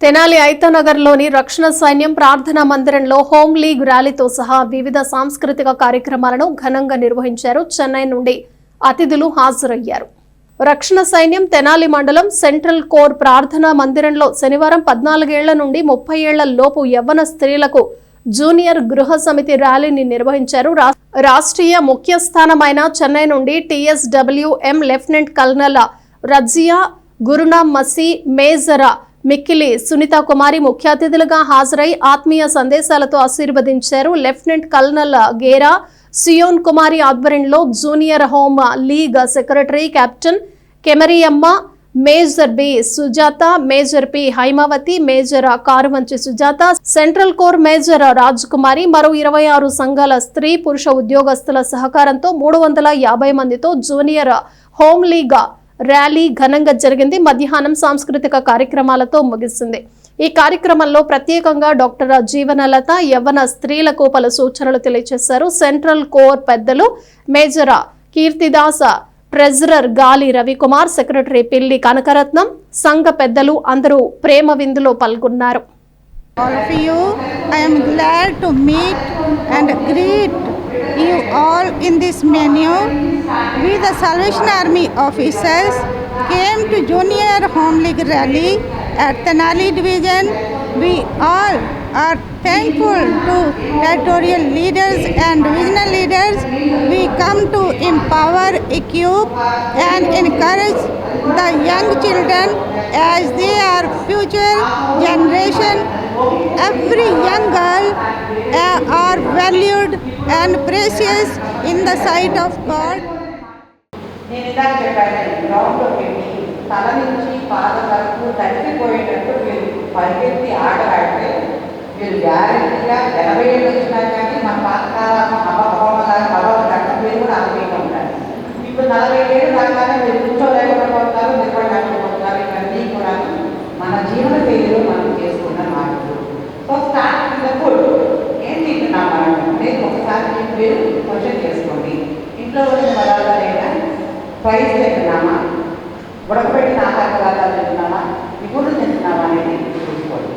తెనాలి ఐతనగర్లోని రక్షణ సైన్యం ప్రార్థనా మందిరంలో హోమ్ లీగ్ ర్యాలీతో సహా వివిధ సాంస్కృతిక కార్యక్రమాలను ఘనంగా నిర్వహించారు చెన్నై నుండి అతిథులు హాజరయ్యారు. రక్షణ సైన్యం తెనాలి మండలం సెంట్రల్ కోర్ ప్రార్థనా మందిరంలో శనివారం పద్నాలుగేళ్ళ నుండి ముప్పై ఏళ్ళ లోపు యవ్వన స్త్రీలకు జూనియర్ గృహ సమితి ర్యాలీని నిర్వహించారు. రా- రాష్ట్రీయ ముఖ్య స్థానమైన చెన్నై నుండి టీఎస్డబ్ల్యూఎం లెఫ్టినెంట్ కల్నల రజియా గురునామ్ మసీ మేజరా మిక్కిలి సునీత కుమారి ముఖ్య అతిథులుగా హాజరై ఆత్మీయ సందేశాలతో ఆశీర్వదించారు లెఫ్టినెంట్ కల్నల్ గేరా సియోన్ కుమారి ఆధ్వర్యంలో junior home league secretary captain Kemariyamma major B Sujatha major P Haimavathi major Karumanchi Sujatha central core major Raj Kumari మరో ఇరవై ఆరు సంఘాల స్త్రీ పురుష ఉద్యోగస్తుల సహకారంతో మూడు వందల యాభై మందితో జూనియర్ హోమ్ లీగ్ ర్యాలీ ఘనంగా జరిగింది. మధ్యాహ్నం సాంస్కృతిక కార్యక్రమాలతో ముగిసింది. ఈ కార్యక్రమంలో ప్రత్యేకంగా డాక్టర్ జీవనలత యవ్వన స్త్రీలకు పలు సూచనలు తెలియజేశారు. సెంట్రల్ కోర్ పెద్దలు major Keerthidas treasurer Gali Ravikumar secretary పిల్లి కనకరత్నం సంఘ పెద్దలు అందరూ ప్రేమ విందులో పాల్గొన్నారు. All of you. I am glad to meet and greet you all in this menu. We, the Salvation Army officers, came to Junior Home League rally at Tenali Division. We all are thankful to territorial leaders and regional leaders. We come to empower, equip, and encourage the young children as they are every young girl uh, are valued and precious in the sight of god నేను ఇందాక చెప్పాను గ్రౌండ్లో పెట్టి తల నుంచి పాదం వరకు తడిసిపోయేటట్టు వీళ్ళు పరిగెత్తి ఆటలాడితే వీళ్ళు గ్యారెంటీగా మీరు క్వశ్చన్ చేసుకోండి. ఇంట్లో వచ్చిన పదార్థాలైనా ఫ్రైస్ తింటున్నామా? ఉడకబెట్టిన ఆహార పదార్థాలు తింటున్నామా? నిపుణులు తింటున్నామా అనేది చూసుకోండి.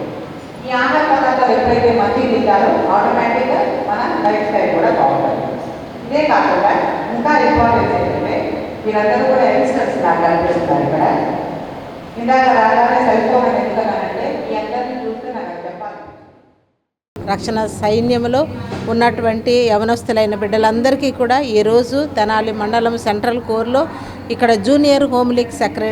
ఈ ఆహార పదార్థాలు ఎప్పుడైతే మంచి తింటారో ఆటోమేటిక్గా మన లైఫ్ స్టైల్ కూడా బాగుంటుంది. ఇదే కాకుండా ఇంకా ఇంపార్టెన్స్ ఏంటంటే మీరందరూ కూడా యంగ్స్టర్స్ నాకు అనిపిస్తున్నారు ఇక్కడ. ఇందాక రాగానే సరిపోమని ఎందుకన్నానంటే అందరినీ చూస్తే నాకు అది చెప్పాలి రక్షణ సైన్యంలో ఉన్నటువంటి యవనస్తులైన బిడ్డలందరికీ కూడా ఈరోజు తెనాలి మండలం సెంట్రల్ కోర్లో ఇక్కడ జూనియర్ హోమ్ లీగ్ సెక్ర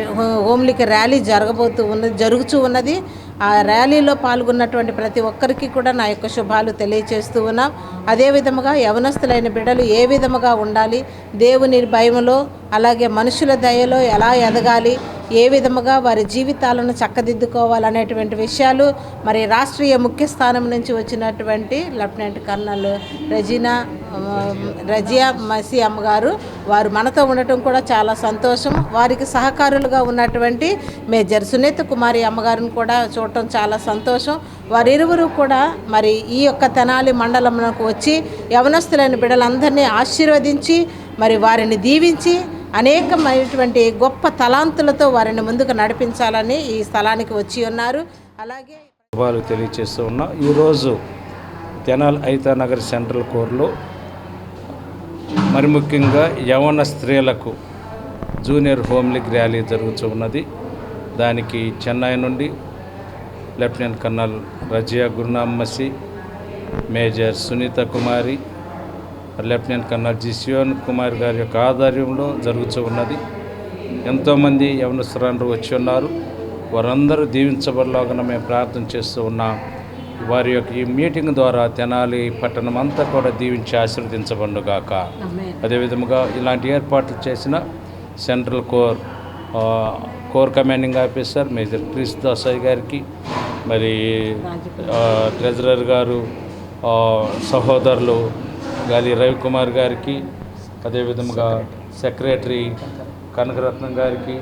హోమ్ లీగ్ ర్యాలీ జరగబోతూ ఉన్నది జరుగుతూ ఉన్నది. ఆ ర్యాలీలో పాల్గొన్నటువంటి ప్రతి ఒక్కరికి కూడా నా యొక్క శుభాలు తెలియచేస్తూ ఉన్నాం. అదేవిధముగా యవనస్తులైన బిడ్డలు ఏ విధముగా ఉండాలి దేవుని భయములో అలాగే మనుషుల దయలో ఎలా ఎదగాలి ఏ విధముగా వారి జీవితాలను చక్కదిద్దుకోవాలనేటువంటి విషయాలు మరి రాష్ట్రీయ ముఖ్య స్థానం నుంచి వచ్చినటువంటి లెఫ్టినెంట్ కర్నల్ రజీనా రజియా మసి అమ్మగారు వారు మనతో ఉండటం కూడా చాలా సంతోషం. వారికి సహకారులుగా ఉన్నటువంటి మేజర్ సునీత కుమారి అమ్మగారిని కూడా చూడటం చాలా సంతోషం. వారిరువురు కూడా మరి ఈ యొక్క తెనాలి మండలంలోకి వచ్చి యవనస్తులైన బిడ్డలందరినీ ఆశీర్వదించి మరి వారిని దీవించి అనేకమైనటువంటి గొప్ప తలాంతులతో వారిని ముందుకు నడిపించాలని ఈ స్థలానికి వచ్చి ఉన్నారు. అలాగే శుభాలు తెలియచేస్తూ ఉన్నా ఈరోజు తెనాల్ ఐతానగర్ సెంట్రల్ కోర్లో మరి ముఖ్యంగా యవన స్త్రీలకు జూనియర్ హోమ్ లీగ్ ర్యాలీ జరుగుతూ ఉన్నది. దానికి చెన్నై నుండి lieutenant colonel Razia గురునామ్మసి major Sunitha Kumari lieutenant colonel G Sivan Kumar గారి యొక్క ఆధ్వర్యంలో జరుగుతూ ఉన్నది. ఎంతోమంది యవనస్తురాలు వచ్చి ఉన్నారు. వారందరూ దీవించబడలాగా మేము ప్రార్థన చేస్తూ ఉన్నాం. వారి యొక్క ఈ మీటింగ్ ద్వారా తెనాలి పట్టణం అంతా కూడా దీవించి ఆశీర్వదించబడుగాక అదేవిధముగా ఇలాంటి ఏర్పాట్లు చేసిన central core core commanding officer major Chris Dasai గారికి మరి ట్రెజరర్ గారు సహోదరులు గాలి రవికుమార్ గారికి అదేవిధంగా సెక్రటరీ కనకరత్నం గారికి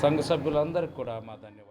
సంఘ సభ్యులందరికీ కూడా మా ధన్యవాదాలు.